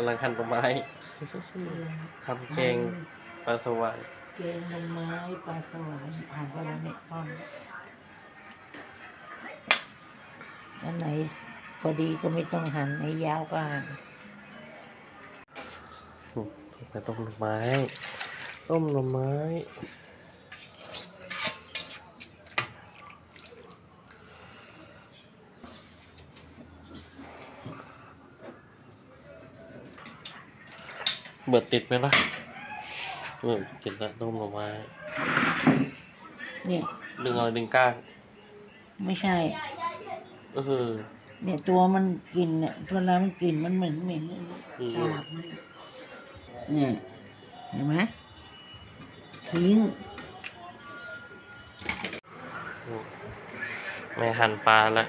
กำลังหั่นต้นไม้ ทำแกงปลาสวายเกงลงไม้ปลาสวายผ่านไปแล้วเนี่ยพร้อมอันไหน พอดีก็ไม่ต้องหั่นในยาวก็หั่นอืมไปต้มหน่อไม้ ต้มหน่อไม้ เบิดติดไหมล่ะเออติดละต้มหน่อไม้เนี่ย ดึงเอาดึงก้างไม่ใช่ก็คือเนี่ยตัวมันกลิ่นเนี่ยเวลามันกลิ่นมันเหม็นเหม็นอืม สาบมันเนี่ยเห็นไหมทิ้งแม่หั่นปลาแล้ว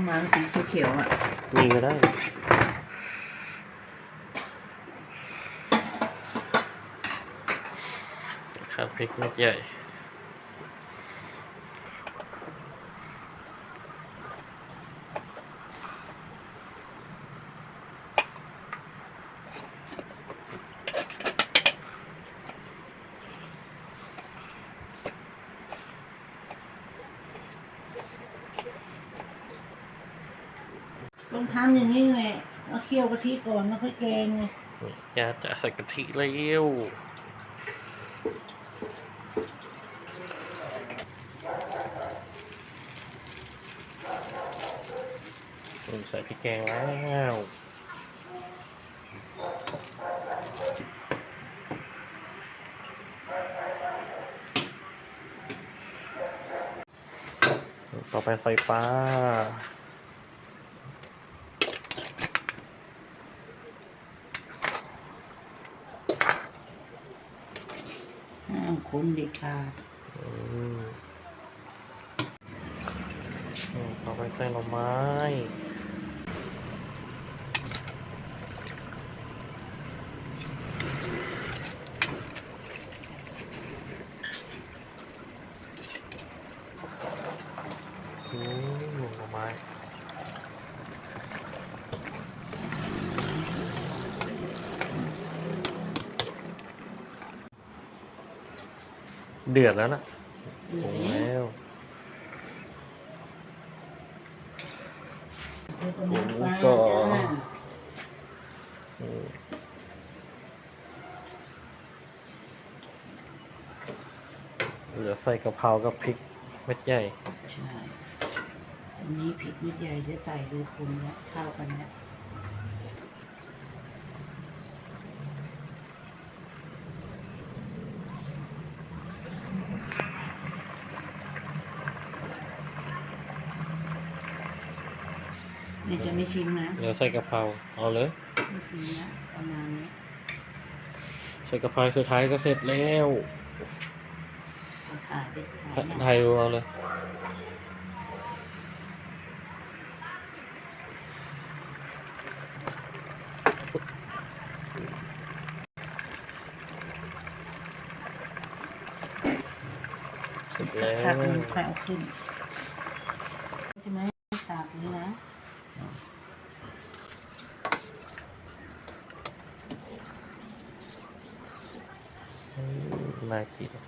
ประมาณสีเขียวๆอะ มีก็ได้ครับพริกเม็ดใหญ่ ต้องทำอย่างนี้แหละเอาเคี่ยวกะทิก่อนแล้วค่อยแกงไงยาจะใส่กะทิเร็วอืมใส่พริกแกงแล้วต่อไปใส่ปลา ห้ามคนเด็ดขาดอืมอืมต่อไปใส่หน่อไม้อืมหน่อไม้ เดือดแล้วนะเดี๋ผยวงนี้แล้วเดี๋ยวก็มีปลาก็จ้าอืมเหลือใส่กะเพรากับพริกเม็ดใหญ่ ใช่ อันนี้พริกนิดใหญ่จะใส่ดูคุณแล้วเข้ากันแล้ว นี่จะไม่ชิมนะเหลือใส่กะเพราเอาเลยไม่ชิมนะประมาณนี้ใส่กะเพราสุดท้ายก็เสร็จแล้วเอาถ่ายดิไทถ่ายไทนะยเอาเลยเสร็จแล้ผักว มันค่อยเอาขึ้นใช่ไหมตากนี้นะ อื มน่ากินนะ